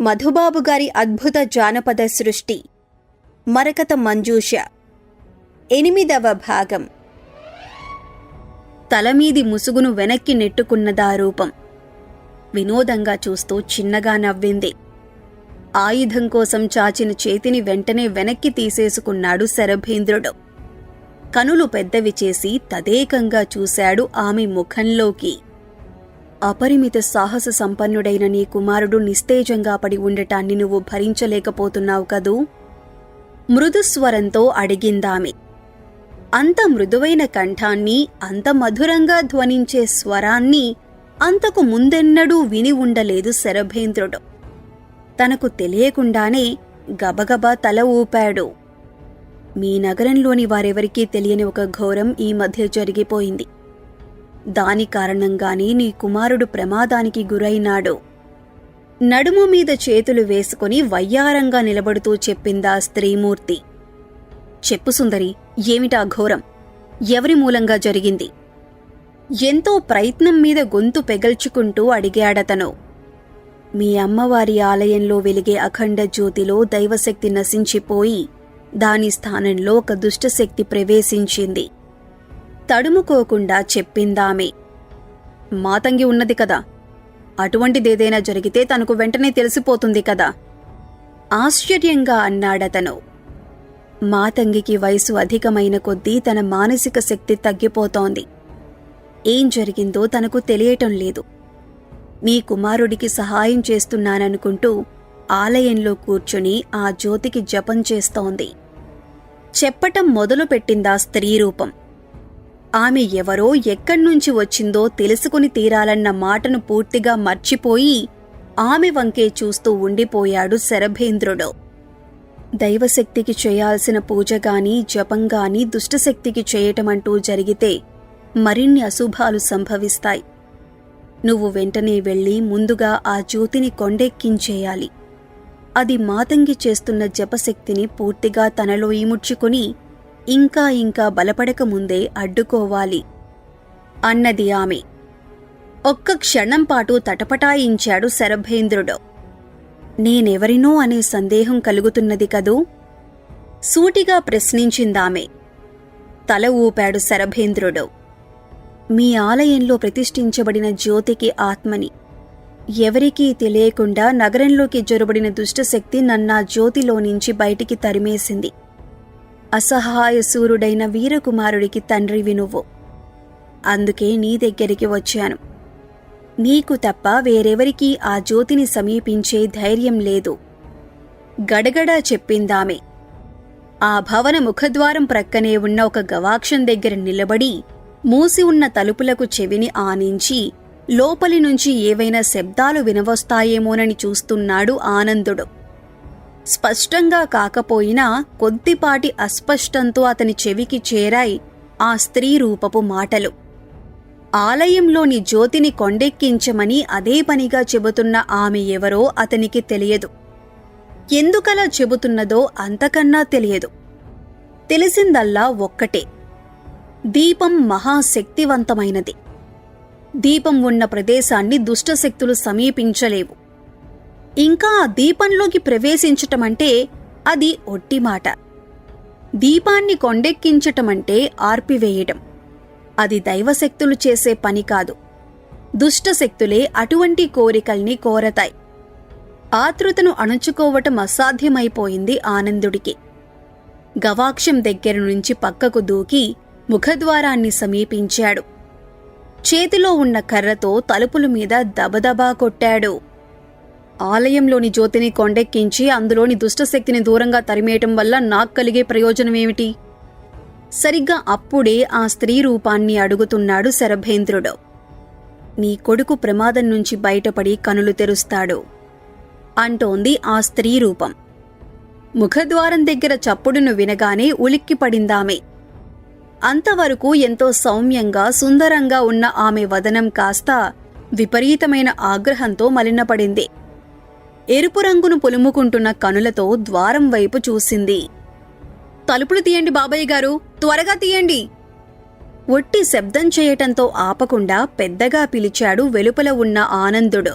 మధుబాబు గారి అద్భుత జానపద సృష్టి. మరకత మంజూష. ఎనిమిదవ భాగం. తలమీది ముసుగును వెనక్కి నెట్టుకున్నదా రూపం. వినోదంగా చూస్తూ చిన్నగా నవ్వింది. ఆయుధం కోసం చాచిన చేతిని వెంటనే వెనక్కి తీసేసుకున్నాడు శరభేంద్రుడు. కనులు పెద్దవి చేసి తదేకంగా చూశాడు ఆమె ముఖంలోకి. అపరిమిత సాహస సంపన్నుడైన నీ కుమారుడు నిస్తేజంగా పడి ఉండటాన్ని నువ్వు భరించలేకపోతున్నావు కదూ? మృదుస్వరంతో అడిగిందామె. అంత మృదువైన కంఠాన్ని అంత మధురంగా ధ్వనించే స్వరాన్ని అంతకు ముందెన్నడూ విని ఉండలేదు శరభేంద్రుడు. తనకు తెలియకుండానే గబగబా తల ఊపాడు. మీ నగరంలోని వారెవరికీ తెలియని ఒక ఘోరం ఈ మధ్య జరిగిపోయింది. దాని కారణంగానే నీ కుమారుడు ప్రమాదానికి గురైనాడు. నడుము మీద చేతులు వేసుకుని వయ్యారంగా నిలబడుతూ చెప్పిందా స్త్రీమూర్తి. చెప్పు సుందరి ఏమిటా ఘోరం? ఎవరి మూలంగా జరిగింది? ఎంతో ప్రయత్నం మీద గొంతు పెగల్చుకుంటూ అడిగాడతను. మీ అమ్మవారి ఆలయంలో వెలిగే అఖండ జ్యోతిలో దైవశక్తి నశించిపోయి దాని స్థానంలో ఒక దుష్టశక్తి ప్రవేశించింది. తడుముకోకుండా చెప్పిందామె. మాతంగి ఉన్నది కదా. అటువంటిదేదైనా జరిగితే తనకు వెంటనే తెలిసిపోతుంది కదా. ఆశ్చర్యంగా అన్నాడతను. మాతంగికి వయసు అధికమైన కొద్దీ తన మానసిక శక్తి తగ్గిపోతోంది. ఏం జరిగిందో తనకు తెలియటం లేదు. మీ కుమారుడికి సహాయం చేస్తున్నాననుకుంటూ ఆలయంలో కూర్చుని ఆ జ్యోతికి జపం చేస్తోంది. చెప్పటం మొదలుపెట్టిందా స్త్రీ రూపం ఆమె ఎవరో ఎక్కడ్నుంచి వచ్చిందో తెలుసుకుని తీరాలన్న మాటను పూర్తిగా మర్చిపోయి ఆమె వంకే చూస్తూ ఉండిపోయాడు శరభేంద్రుడు. దైవశక్తికి చేయాల్సిన పూజగాని జపంగాని దుష్టశక్తికి చేయటమంటూ జరిగితే మరిన్ని అశుభాలు సంభవిస్తాయి. నువ్వు వెంటనే వెళ్ళి ముందుగా ఆ జ్యోతిని కొండెక్కించేయాలి. అది మాతంగి చేస్తున్న జపశక్తిని పూర్తిగా తనలో ఇముడ్చుకుని ఇంకా ఇంకా బలపడక ముందే అడ్డుకోవాలి అన్నది ఆమె. ఒక్క క్షణం పాటు తటపటాయించాడు శరభేంద్రుడు. నేనెవరినో అనే సందేహం కలుగుతున్నది కదూ? సూటిగా ప్రశ్నించిందామె. తల ఊపాడు శరభేంద్రుడు. మీ ఆలయంలో ప్రతిష్ఠించబడిన జ్యోతికి ఆత్మని. ఎవరికీ తెలియకుండా నగరంలోకి జొరబడిన దుష్టశక్తి నన్నా జ్యోతిలో నుంచి బయటికి తరిమేసింది. అసహాయ సూరుడైన వీరకుమారుడికి తండ్రివి నువ్వు అందుకే నీ దగ్గరికి వచ్చాను. నీకు తప్ప వేరెవరికీ ఆ జ్యోతిని సమీపించే ధైర్యం లేదు. గడగడా చెప్పిందామె. ఆ భవన ముఖద్వారం ప్రక్కనే ఉన్న ఒక గవాక్షం దగ్గర నిలబడి మూసి ఉన్న తలుపులకు చెవిని ఆనించి లోపలి నుంచి ఏవైనా శబ్దాలు వినవస్తాయేమోనని చూస్తున్నాడు ఆనందుడు. స్పష్టంగా కాకపోయినా కొద్దిపాటి అస్పష్టంతో అతని చెవికి చేరాయి ఆ స్త్రీ రూపపు మాటలు. ఆలయంలోని జ్యోతిని కొండెక్కించమని అదే పనిగా చెబుతున్న ఆమె ఎవరో అతనికి తెలియదు. ఎందుకలా చెబుతున్నదో అంతకన్నా తెలియదు. తెలిసిందల్లా ఒక్కటే. దీపం మహాశక్తివంతమైనది. దీపం ఉన్న ప్రదేశాన్ని దుష్టశక్తులు సమీపించలేవు. ఇంకా ఆ దీపంలోకి ప్రవేశించటమంటే అది ఒట్టి మాట దీపాన్ని కొండెక్కించటమంటే ఆర్పివేయటం. అది దైవశక్తులు చేసే పని కాదు. దుష్టశక్తులే అటువంటి కోరికల్ని కోరతాయి. ఆతృతను అణుచుకోవటం అసాధ్యమైపోయింది ఆనందుడికి. గవాక్షం దగ్గర నుంచి పక్కకు దూకి ముఖద్వారాన్ని సమీపించాడు. చేతిలో ఉన్న కర్రతో తలుపుల మీద దబదబా కొట్టాడు. ఆలయంలోని జ్యోతిని కొండెక్కించి అందులోని దుష్టశక్తిని దూరంగా తరిమేయటం వల్ల నాకు కలిగే ప్రయోజనమేమిటి సరిగ్గా అప్పుడే ఆ స్త్రీ రూపాన్ని అడుగుతున్నాడు శరభేంద్రుడు. నీ కొడుకు ప్రమాదం నుంచి బయటపడి కనులు తెరుస్తాడు అంటోంది ఆ స్త్రీ రూపం. ముఖద్వారం దగ్గర చప్పుడును వినగానే ఉలిక్కిపడిందామె అంతవరకు ఎంతో సౌమ్యంగా సుందరంగా ఉన్న ఆమె వదనం కాస్త విపరీతమైన ఆగ్రహంతో మలినపడింది. ఎరుపు రంగును పులుముకుంటున్న కనులతో ద్వారం వైపు చూసింది. తలుపులు తీయండి బాబాయ్ గారు త్వరగా తీయండి. ఒట్టి శబ్దం చేయటంతో ఆపకుండా పెద్దగా పిలిచాడు వెలుపల ఉన్న ఆనందుడు.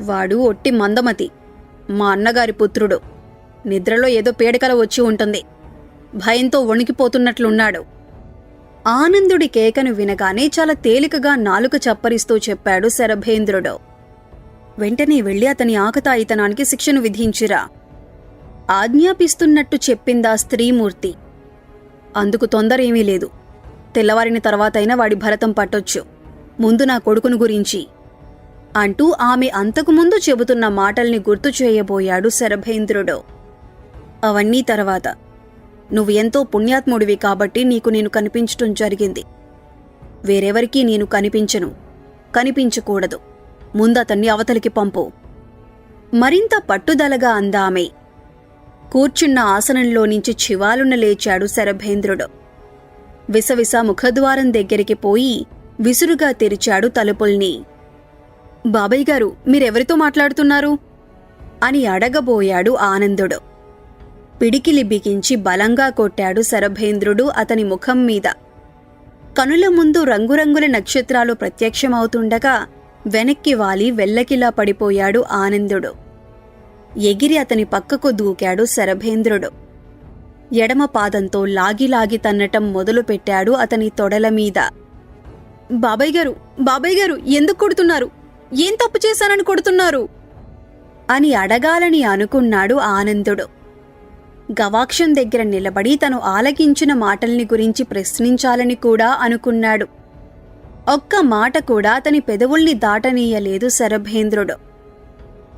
వాడు ఒట్టి మందమతి మా అన్నగారి పుత్రుడు. నిద్రలో ఏదో పీడకల వచ్చి ఉంటుంది. భయంతో వణికిపోతున్నట్లున్నాడు. ఆనందుడి కేకను వినగానే చాలా తేలికగా నాలుక చప్పరిస్తూ చెప్పాడు శరభేంద్రుడు. వెంటనే వెళ్ళి అతని ఆకతాయితనానికి శిక్షను విధించిరా. ఆజ్ఞాపిస్తున్నట్టు చెప్పిందా స్త్రీమూర్తి? అందుకు తొందరేమీ లేదు. తెల్లవారిన తర్వాతైనా వాడి భరతం పట్టొచ్చు. ముందు నా కొడుకును గురించి. అంటూ ఆమె అంతకుముందు చెబుతున్న మాటల్ని గుర్తు చేయబోయాడు శరభేంద్రుడు. అవన్నీ తర్వాత. నువ్వు ఎంతో పుణ్యాత్ముడివి కాబట్టి నీకు నేను కనిపించటం జరిగింది. వేరెవరికీ నేను కనిపించను. కనిపించకూడదు. ముందతన్ని అవతలికి పంపు. మరింత పట్టుదలగా అందామె. కూర్చున్న ఆసనంలో నుంచి చివాలున లేచాడు శరభేంద్రుడు. విసవిస ముఖద్వారం దగ్గరికి పోయి విసురుగా తెరిచాడు తలుపుల్ని. బాబాయ్ గారు మీరెవరితో మాట్లాడుతున్నారు? అని అడగబోయాడు ఆనందుడు. పిడికిలి బిగించి బలంగా కొట్టాడు శరభేంద్రుడు అతని ముఖం మీద. కనుల ముందు రంగురంగుల నక్షత్రాలు ప్రత్యక్షమవుతుండగా వెనక్కి వాలి వెల్లకిలా పడిపోయాడు ఆనందుడు. ఎగిరి అతని పక్కకు దూకాడు శరభేంద్రుడు. ఎడమ పాదంతో లాగిలాగి తన్నటం మొదలుపెట్టాడు అతని తొడల మీద. బాబాయ్ గారు బాబాయ్ గారు ఎందుకు కొడుతున్నారు? ఏం తప్పు చేశానని కొడుతున్నారు? అని అడగాలని అనుకున్నాడు ఆనందుడు. గవాక్షం దగ్గర నిలబడి తను ఆలకించిన మాటల్ని గురించి ప్రశ్నించాలని కూడా అనుకున్నాడు. ఒక్క మాట కూడా అతని పెదవుల్ని దాటనీయలేదు శరభేంద్రుడు.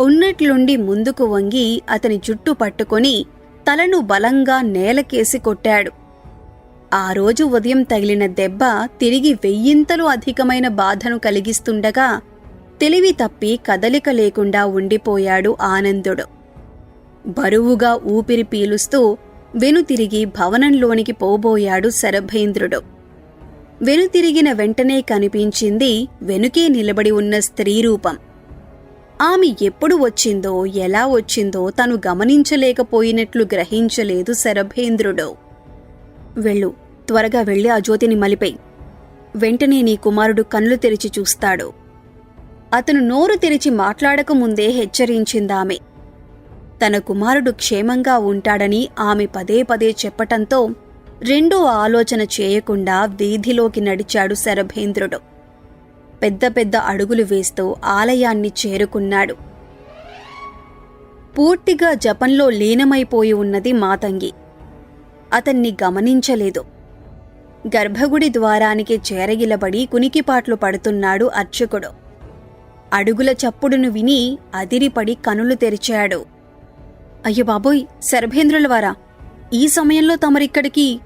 ఉన్నట్లుండి ముందుకు వంగి అతని జుట్టు పట్టుకొని తలను బలంగా నేలకేసి కొట్టాడు. ఆ రోజు ఉదయం తగిలిన దెబ్బ తిరిగి వెయ్యింతలు అధికమైన బాధను కలిగిస్తుండగా తెలివి తప్పి కదలిక లేకుండా ఉండిపోయాడు ఆనందుడు. బరువుగా ఊపిరి పీలుస్తూ వెనుతిరిగి భవనంలోనికి పోబోయాడు శరభేంద్రుడు. వెనుతిరిగిన వెంటనే కనిపించింది వెనుకే నిలబడి ఉన్న స్త్రీ రూపం. ఆమె ఎప్పుడు వచ్చిందో ఎలా వచ్చిందో తను గమనించలేకపోయినట్లు గ్రహించలేదు శరభేంద్రుడు. వెళ్ళు త్వరగా వెళ్ళి ఆ జ్యోతిని మలిపై వెంటనే నీ కుమారుడు కళ్ళు తెరిచి చూస్తాడు. అతను నోరు తెరిచి మాట్లాడకముందే హెచ్చరించిందామె. తన కుమారుడు క్షేమంగా ఉంటాడని ఆమె పదే పదే చెప్పటంతో రెండో ఆలోచన చేయకుండా వీధిలోకి నడిచాడు శరభేంద్రుడు. పెద్ద పెద్ద అడుగులు వేస్తూ ఆలయాన్ని చేరుకున్నాడు. పూర్తిగా జపంలో లీనమైపోయి ఉన్నది మాతంగి. అతన్ని గమనించలేదు. గర్భగుడి ద్వారానికి చేరగిలబడి కునికిపాట్లు పడుతున్నాడు అర్చకుడు. అడుగుల చప్పుడును విని అదిరిపడి కనులు తెరిచాడు. అయ్యో బాబోయ్ శరభేంద్రుల వారా ఈ సమయంలో తమరిక్కడికి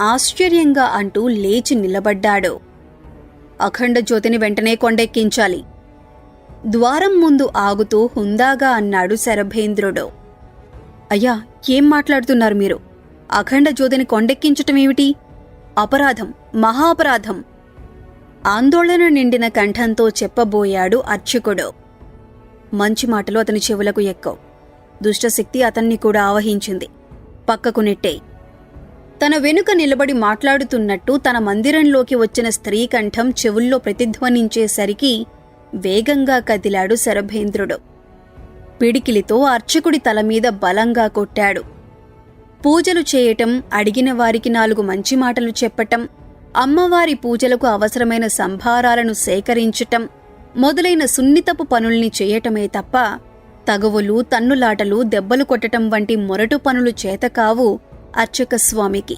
ఆశ్చర్యంగా అంటూ లేచి నిలబడ్డాడు. అఖండ జ్యోతిని వెంటనే కొండెక్కించాలి. ద్వారం ముందు ఆగుతూ హుందాగా అన్నాడు శరభేంద్రుడు. అయ్యా ఏం మాట్లాడుతున్నారు మీరు? అఖండ జ్యోతిని కొండెక్కించటమేమిటి అపరాధం మహా అపరాధం ఆందోళన నిండిన కంఠంతో చెప్పబోయాడు అర్చకుడు. మంచి మాటలు అతని చెవులకు ఎక్కవు. దుష్టశక్తి అతన్ని కూడా ఆవహించింది. పక్కకు నెట్టేయి. తన వెనుక నిలబడి మాట్లాడుతున్నట్టు తన మందిరంలోకి వచ్చిన స్త్రీ కంఠం చెవుల్లో ప్రతిధ్వనించేసరికి వేగంగా కదిలాడు శరభేంద్రుడు. పిడికిలితో అర్చకుడి తల మీద బలంగా కొట్టాడు. పూజలు చేయటం అడిగిన వారికి నాలుగు మంచి మాటలు చెప్పటం అమ్మవారి పూజలకు అవసరమైన సంభారాలను సేకరించటం మొదలైన సున్నితపు పనుల్ని చేయటమే తప్ప తగవులు తన్నులాటలు దెబ్బలు కొట్టటం వంటి మొరటు పనులు చేతకావు అర్చకస్వామికి.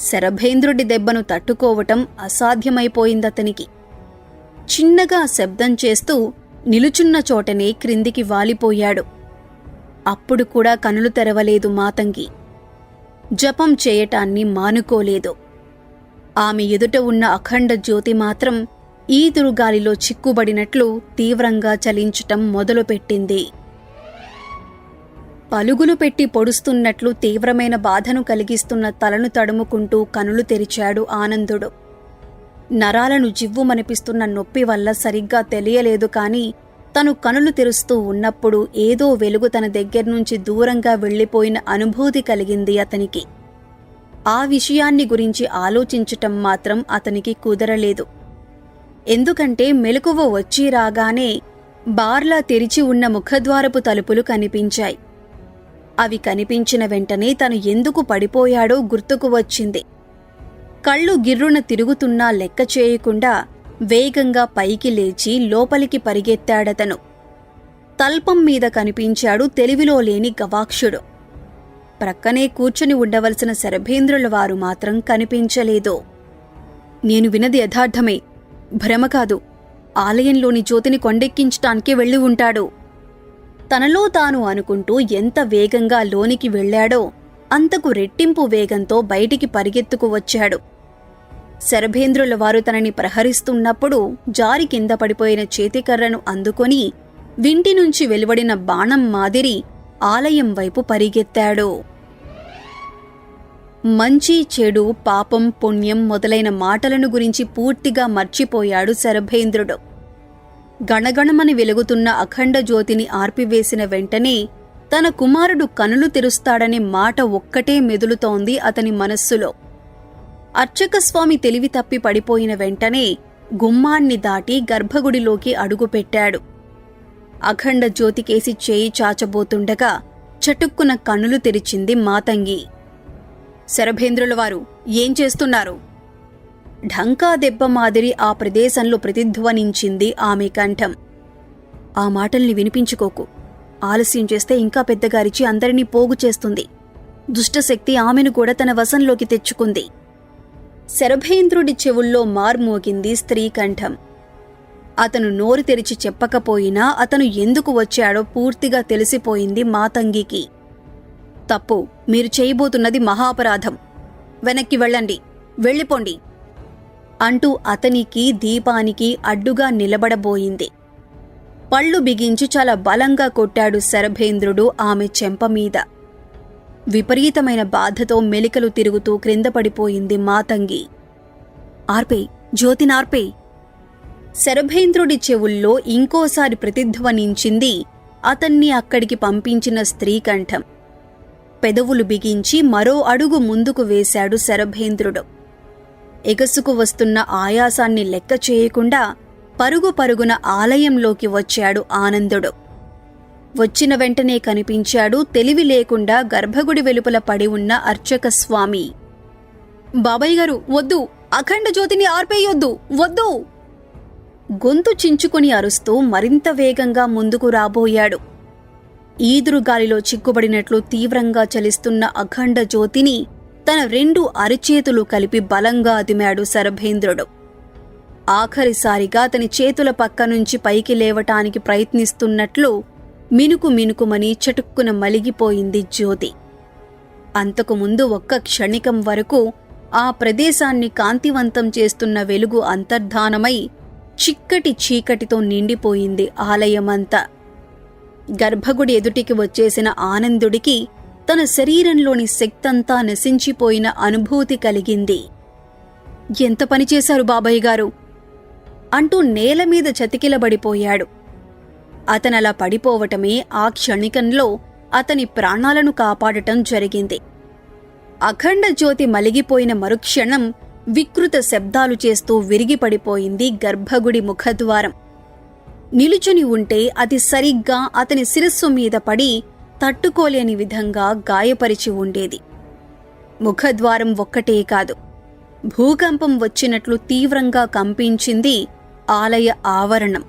శరభేంద్రుడి దెబ్బను తట్టుకోవటం అసాధ్యమైపోయిందతనికి. చిన్నగా శబ్దం చేస్తూ నిలుచున్న చోటనే క్రిందికి వాలిపోయాడు. అప్పుడు కూడా కనులు తెరవలేదు మాతంగి. జపం చేయటాన్ని మానుకోలేదు. ఆమె ఎదుట ఉన్న అఖండ జ్యోతి మాత్రం ఈదురుగాలిలో చిక్కుబడినట్లు తీవ్రంగా చలించటం మొదలుపెట్టింది. పలుగులు పెట్టి పొడుస్తున్నట్లు తీవ్రమైన బాధను కలిగిస్తున్న తలను తడుముకుంటూ కనులు తెరిచాడు ఆనందుడు. నరాలను జివ్వుమనిపిస్తున్న నొప్పి వల్ల సరిగ్గా తెలియలేదు కాని తను కనులు తెరుస్తూ ఉన్నప్పుడు ఏదో వెలుగు తన దగ్గర్నుంచి దూరంగా వెళ్ళిపోయిన అనుభూతి కలిగింది అతనికి. ఆ విషయాన్ని గురించి ఆలోచించటం మాత్రం అతనికి కుదరలేదు. ఎందుకంటే మెలకువ వచ్చి రాగానే బార్లా తెరిచి ఉన్న ముఖద్వారపు తలుపులు కనిపించాయి. అవి కనిపించిన వెంటనే తను ఎందుకు పడిపోయాడో గుర్తుకు వచ్చింది. కళ్ళు గిర్రున తిరుగుతున్నా లెక్క చేయకుండా వేగంగా పైకి లేచి లోపలికి పరిగెత్తాడతను. తల్పం మీద కనిపించాడు తెలివిలో లేని గవాక్షుడు. ప్రక్కనే కూర్చుని ఉండవలసిన శరభేంద్రుల వారు మాత్రం కనిపించలేదు. నేను వినది యథార్థమే. భ్రమ కాదు. ఆలయంలోని జ్యోతిని కొండెక్కించటానికి వెళ్ళి ఉంటాడు. తనలో తాను అనుకుంటూ ఎంత వేగంగా లోనికి వెళ్ళాడో అంతకు రెట్టింపు వేగంతో బయటికి పరిగెత్తుకు వచ్చాడు. శరభేంద్రుల వారు తనని ప్రహరిస్తున్నప్పుడు జారి కింద పడిపోయిన చేతికర్రను అందుకొని వింటి నుంచి వెలువడిన బాణం మాదిరి ఆలయం వైపు పరిగెత్తాడు. మంచి చెడు పాపం పుణ్యం మొదలైన మాటలను గురించి పూర్తిగా మర్చిపోయాడు శరభేంద్రుడు. గణగణమని వెలుగుతున్న అఖండ జ్యోతిని ఆర్పివేసిన వెంటనే తన కుమారుడు కనులు తెరుస్తాడనే మాట ఒక్కటే మెదులుతోంది అతని మనస్సులో. అర్చకస్వామి తెలివి తప్పి పడిపోయిన వెంటనే గుమ్మాన్ని దాటి గర్భగుడిలోకి అడుగుపెట్టాడు. అఖండ జ్యోతికేసి చేయి చాచబోతుండగా చటుక్కున కన్నులు తెరిచింది మాతంగి. శరభేంద్రుల వారు ఏం చేస్తున్నారు? ఢంకా దెబ్బ మాదిరి ఆ ప్రదేశంలో ప్రతిధ్వనించింది ఆమె కంఠం. ఆ మాటల్ని వినిపించుకోకు. ఆలస్యం చేస్తే ఇంకా పెద్దగారిచి అందరినీ పోగు చేస్తుంది. దుష్టశక్తి ఆమెను కూడా తన వశంలోకి తెచ్చుకుంది. శరభేంద్రుడి చెవుల్లో మార్మోగింది స్త్రీ కంఠం. అతను నోరు తెరిచి చెప్పకపోయినా అతను ఎందుకు వచ్చాడో పూర్తిగా తెలిసిపోయింది మాతంగికి. తప్పు మీరు చేయబోతున్నది మహాపరాధం. వెనక్కి వెళ్ళండి. వెళ్ళిపోండి. అంటూ అతనికి దీపానికి అడ్డుగా నిలబడబోయింది. పళ్ళు బిగించి చాలా బలంగా కొట్టాడు శరభేంద్రుడు ఆమె చెంప మీద. విపరీతమైన బాధతో మెలికలు తిరుగుతూ క్రింద పడిపోయింది మాతంగి. ఆర్పే జ్యోతినార్పే శరభేంద్రుడి చెవుల్లో ఇంకోసారి ప్రతిధ్వనించింది అతన్ని అక్కడికి పంపించిన స్త్రీ కంఠం పెదవులు బిగించి మరో అడుగు ముందుకు వేశాడు శరభేంద్రుడు. ఎగసుకు వస్తున్న ఆయాసాన్ని లెక్క చేయకుండా పరుగు పరుగున ఆలయంలోకి వచ్చాడు ఆనందుడు. వచ్చిన వెంటనే కనిపించాడు తెలివి లేకుండా గర్భగుడి వెలుపల పడి ఉన్న అర్చక స్వామి. బాబాయ్ గారు వద్దు అఖండ జ్యోతిని ఆర్పేయొద్దు వద్దు! గొంతు చించుకుని అరుస్తూ మరింత వేగంగా ముందుకు రాబోయాడు. ఈదురుగాలిలో చిక్కుబడినట్లు తీవ్రంగా చలిస్తున్న అఖండ జ్యోతిని తన రెండు అరిచేతులు కలిపి బలంగా అదిమాడు శరభేంద్రుడు. ఆఖరిసారిగా అతని చేతుల పక్క నుంచి పైకి లేవటానికి ప్రయత్నిస్తున్నట్లు మినుకు మినుకుమని చటుక్కున మలిగిపోయింది జ్యోతి. అంతకుముందు ఒక్క క్షణికం వరకు ఆ ప్రదేశాన్ని కాంతివంతం చేస్తున్న వెలుగు అంతర్ధానమై చిక్కటి చీకటితో నిండిపోయింది ఆలయమంతా. గర్భగుడి ఎదుటికి వచ్చేసిన ఆనందుడికి తన శరీరంలోని శక్తంతా నశించిపోయిన అనుభూతి కలిగింది. ఎంత పనిచేశారు బాబాయ్ గారు? అంటూ నేల మీద చతికిలబడిపోయాడు. అతనలా పడిపోవటమే ఆ క్షణికంలో అతని ప్రాణాలను కాపాడటం జరిగింది. అఖండ జ్యోతి మలిగిపోయిన మరుక్షణం వికృత శబ్దాలు చేస్తూ విరిగిపడిపోయింది గర్భగుడి ముఖద్వారం. నిలుచుని ఉంటే అది సరిగ్గా అతని శిరస్సు మీద పడి తట్టుకోలేని విధంగా గాయపరిచి ఉండేది. ముఖద్వారం ఒక్కటే కాదు భూకంపం వచ్చినట్లు తీవ్రంగా కంపించింది ఆలయ ఆవరణం.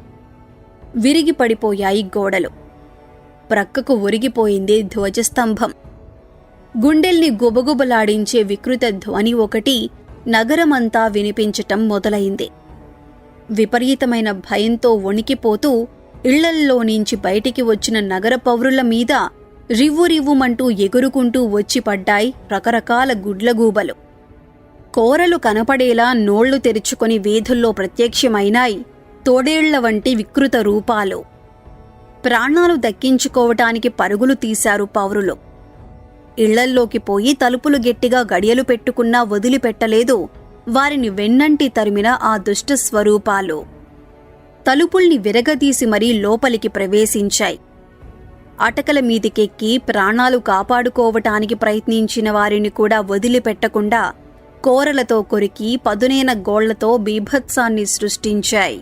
విరిగి పడిపోయాయి గోడలు. ప్రక్కకు ఒరిగిపోయింది ధ్వజస్తంభం. గుండెల్ని గుబగుబలాడించే వికృత ధ్వని ఒకటి నగరమంతా వినిపించటం మొదలైంది. విపరీతమైన భయంతో వణికిపోతూ ఇళ్ళల్లో నుంచి బయటికి వచ్చిన నగర పౌరుల మీద రివ్వురివ్వుమంటూ ఎగురుకుంటూ వచ్చి పడ్డాయి రకరకాల గుడ్లగూబలు. కోరలు కనపడేలా నోళ్ళు తెరుచుకొని వీధుల్లో ప్రత్యక్షమైనాయి తోడేళ్ళ వంటి వికృత రూపాలు. ప్రాణాలు దక్కించుకోవటానికి పరుగులు తీశారు పౌరులు. ఇళ్ళల్లోకి పోయి తలుపులు గట్టిగా గడియలు పెట్టుకున్నా వదిలిపెట్టలేదు వారిని వెన్నంటి తరిమిన ఆ దుష్ట స్వరూపాలు. తలుపుల్ని విరగదీసి మరీ లోపలికి ప్రవేశించాయి. అటకల మీదికెక్కి ప్రాణాలు కాపాడుకోవటానికి ప్రయత్నించిన వారిని కూడా వదిలిపెట్టకుండా కోరలతో కొరికి పదునైన గోళ్ళతో బీభత్సాన్ని సృష్టించాయి.